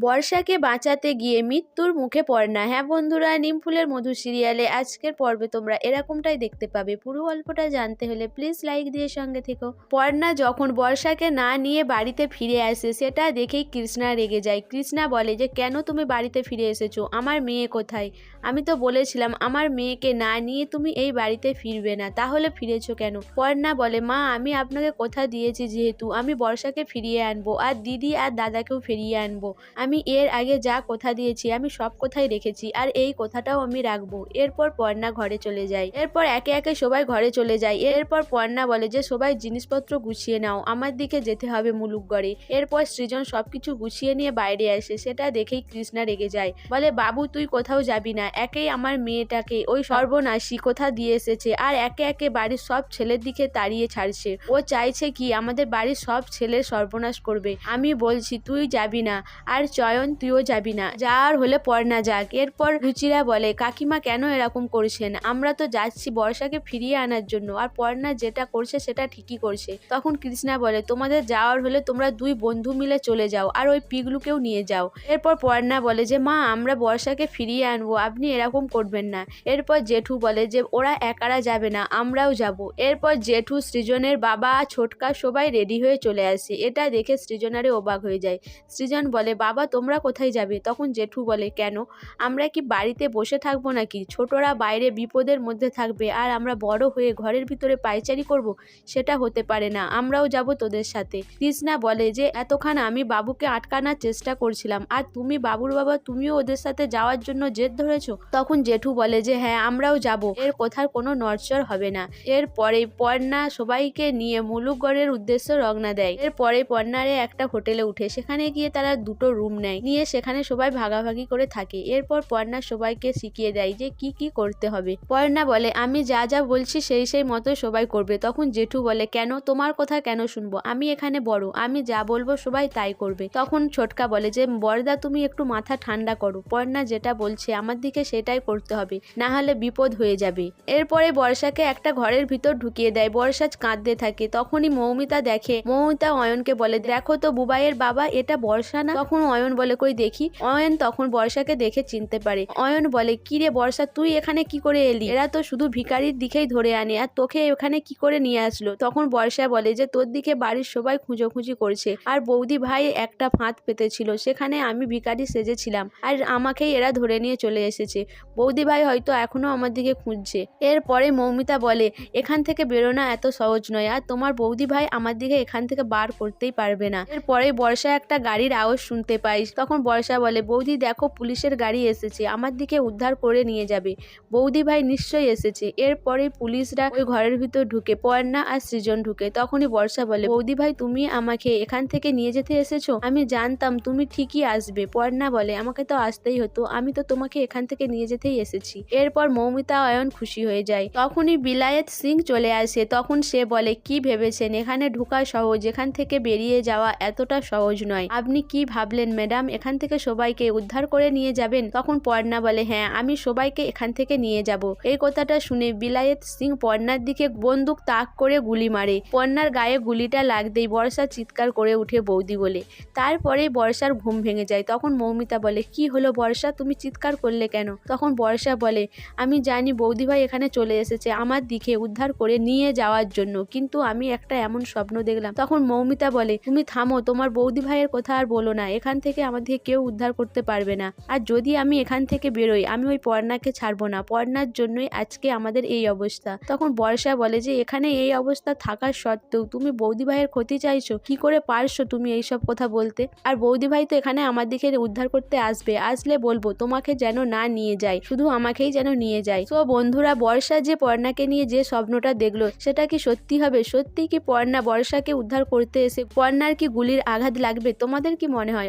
বর্ষাকে বাঁচাতে গিয়ে মৃত্যুর মুখে পড়না হ্যাঁ বন্ধুরা নিমফুলের মধু সিরিয়ালে আজকের পর্বে তোমরা এরকমটাই দেখতে পাবে। পুরো গল্পটা জানতে হলে প্লিজ লাইক দিয়ে সঙ্গে থেকো। পর্ণা যখন বর্ষাকে না নিয়ে বাড়িতে ফিরে আসে, সেটা দেখেই কৃষ্ণা রেগে যায়। কৃষ্ণা বলে যে, কেন তুমি বাড়িতে ফিরে এসেছ? আমার মেয়ে কোথায়? আমি তো বলেছিলাম, আমার মেয়েকে না নিয়ে তুমি এই বাড়িতে ফিরবে না। তাহলে ফিরেছো কেন? পর্ণা বলে, মা, আমি আপনাকে কথা দিয়েছি যেহেতু আমি বর্ষাকে ফিরিয়ে আনব, আর দিদি আর দাদাকেও ফিরিয়ে আনব। আমি এর আগে যা কথা দিয়েছি, আমি সব কথাই রেখেছি আর এই কথাটাও আমি রাখব। এরপর পর্ণা ঘরে চলে যায়। এরপর একে একে সবাই ঘরে চলে যায়। এরপর পর্ণা বলে যে, সবাই জিনিসপত্র গুছিয়ে নাও। আমার দিকে যেতে হবে মুলুকগড়ে। এরপর সৃজন সবকিছু গুছিয়ে নিয়ে বাইরে আসে। সেটা দেখেই কৃষ্ণা রেগে যায়। বলে, বাবু, তুই কোথাও যাবি না। একেই আমার মেয়েটাকে, ওই সর্বনাশী, কোথা দিয়ে এসেছে? আর একে একে বাড়ির সব ছেলের দিকে তাড়িয়ে ছাড়ছে। ও চাইছে কি, আমাদের বাড়ির সব ছেলের সর্বনাশ করবে। আমি বলছি, তুই যাবি না। আর চয়ন তুইও যাবি না যার হলে পড়না যাক। এরপর রুচিরা বলে, কাকিমা কেন এরকম করছেন? আমরা তো যাচ্ছি বর্ষাকে ফিরিয়ে আনার জন্য। আর পড়না যেটা করছে সেটা ঠিকই করছে। তখন কৃষ্ণা বলে, তোমাদের যাওয়ার হলে তোমরা দুই বন্ধু মিলে চলে যাও, আর ওই পিগলুকেও নিয়ে যাও। এরপর পর্ণা বলে যে, মা, আমরা বর্ষাকে ফিরিয়ে আনব। আপনি এরকম করবেন না। এরপর জেঠু বলে যে, ওরা একারা যাবে না, আমরাও যাব। এরপর জেঠু সৃজনের বাবা, ছোটকা সবাই রেডি হয়ে চলে আসে। এটা দেখে সৃজনারে অবাক হয়ে যায়। সৃজন বলে, বাবা তোমরা কোথায় যাবে? তখন জেঠু বলে, কেন? আমরা কি বাড়িতে বসে থাকব নাকি? ছোটরা বাইরে বিপদের মধ্যে থাকবে আর আমরা বড় হয়ে ঘরের ভিতরে পায়চারি করব? সেটা হতে পারে না, আমরাও যাব তোদের সাথে। কৃষ্ণা বলে যে এতক্ষণ আমি বাবুকে আটকানোর চেষ্টা করছিলাম। আর তুমি বাবুর বাবা, তুমিও ওদের সাথে যাওয়ার জন্য জেদ ধরেছো? তখন জেঠু বলে যে হ্যাঁ আমরাও যাব। এর কথার কোনো নড়চড় হবে না। এরপরে পর্ণা সবাইকে নিয়ে মুলুকগড়ের উদ্দেশ্যে রওনা দেয়। এরপরে পর্ণারে একটা হোটেলে উঠে। সেখানে গিয়ে তারা দুটো রুম নেয়। নিয়ে সেখানে সবাই ভাগাভাগি করে থাকে। এরপর পর্ণা সবাইকে শিখিয়ে দেয় যে কি কি করতে হবে। পর্ণা বলে, আমি যা যা বলছি সেই সেই মতো সবাই করবে। তখন জেঠু বলে, কেন? তোমার কথা কেন শুনব? আমি এখানে বড়। আমি যা বলব সবাই তাই করবে। তখন ছোটকা বলে, যে বরদা তুমি একটু মাথা ঠান্ডা করো। পর্ণা যেটা বলছে, আমার দিকে সেটাই করতে হবে। না হলে বিপদ হয়ে যাবে। এরপরে বর্ষাকে একটা ঘরের ভিতর ঢুকিয়ে দেয়। বর্ষা কাঁদতে থাকে। তখনই মৌমিতা দেখে। মৌমিতা অয়নকে বলে, দেখো তো বুবাইয়ের বাবা, এটা বর্ষা না? তখন অয়ন বলে কই দেখি? অয়ন তখন বর্ষাকে দেখে চিনতে পারে। অয়ন বলে কি রে বর্ষা, তুই এখানে কি করে এলি? এরা তো শুধু ভিখারির দিকেই ধরে আনে, আর তোকে এখানে কি করে নিয়ে আসলো? তখন বর্ষা বলে, যে তোর দিকে বাড়ির সবাই খুঁজোখুঁজি করছে, আর বৌদি ভাই একটা ফাঁদ পেতেছিল, সেখানে আমি ভিখারি সেজেছিলাম, আর আমাকেই এরা ধরে নিয়ে চলে এসেছে। বৌদি ভাই হয়তো এখনও আমার দিকে খুঁজছে। এরপরে মৌমিতা বলে, এখান থেকে বেরোনা এত সহজ নয়, আর তোমার বৌদি ভাই আমার দিকে এখান থেকে বার করতেই পারবে না। এরপরে বর্ষা একটা গাড়ির আওয়াজ শুনতে পাই তখন বর্ষা বলে, বৌদি দেখো, পুলিশের গাড়ি এসেছে, আমার দিকে উদ্ধার করে নিয়ে যাবে। বৌদি ভাই নিশ্চয়ই এসেছে। এরপরে পুলিশরা ওই ঘরের ভিতর ঢুকে, পর্ণা আর সৃজন ঢুকে। তখনই বর্ষা বলে, বৌদি ভাই, তুমি আমাকে এখান থেকে নিয়ে যেতে এসেছ? আমি জানতাম তুমি ঠিকই আসবে। পর্ণা বলে, আমাকে তো আসতেই হতো, আমি তো তোমাকে এখান থেকে নিয়ে যেতেই এসেছি। এরপর মৌমিতা অয়ন খুশি হয়ে যায়। তখনই বিলায়েত সিং চলে আসে। তখন সে বলে, কি ভেবেছেন? এখানে ঢুকা সহজ, এখান থেকে বেরিয়ে যাওয়া এতটা সহজ নয়। আপনি কি ভাবলেন ম্যাডাম এখান থেকে সবাইকে উদ্ধার করে নিয়ে যাবেন। তখন পর্ণা বলে হ্যাঁ আমি সবাইকে এখান থেকে নিয়ে যাব। এই কথাটা শুনে বিলায়েত সিং পর্ণার দিকে বন্দুক তাক করে গুলি মারে। পর্ণার গায়ে গুলিটা লাগতেই বর্ষা চিৎকার করে উঠে বৌদি বলে তারপরেই বর্ষার ঘুম ভেঙে যায়। তখন মৌমিতা বলে, কি হলো বর্ষা? তুমি চিৎকার করলে কেন? তখন বর্ষা বলে, আমি জানি বৌদি ভাই এখানে চলে এসেছে আমার দিকে উদ্ধার করে নিয়ে যাওয়ার জন্য, কিন্তু আমি একটা এমন স্বপ্ন দেখলাম। তখন মৌমিতা বলে, তুমি থামো, তোমার বৌদি ভাইয়ের কথা আর বলো না। এখান থেকে আমাদেরকে কেউ উদ্ধার করতে পারবে না। আর যদি আমি এখান থেকে বেরোই, আমি ওই পর্ণাকে ছাড়বো না। পর্ণার জন্যই আজকে আমাদের এই অবস্থা। তখন বর্ষা বলে যে, এখানে এই অবস্থা থাকার সত্ত্বেও তুমি বৌদি ভাইয়ের ক্ষতি চাইছো। কি করে পারছ তুমি এইসব কথা বলতে? আর বৌদি ভাই তো এখানে আমার দিকে উদ্ধার করতে আসবে। আসলে বলব, তোমাকে যেন না নিয়ে যায়, শুধু আমাকেই যেন নিয়ে যায়। তো বন্ধুরা, বর্ষা যে পর্ণাকে নিয়ে যে স্বপ্নটা দেখল, সেটা কি সত্যি হবে? সত্যি কি পর্ণা বর্ষাকে উদ্ধার করতে এসে পর্ণার কি গুলির আঘাত লাগবে? তোমাদের কি মনে হয়?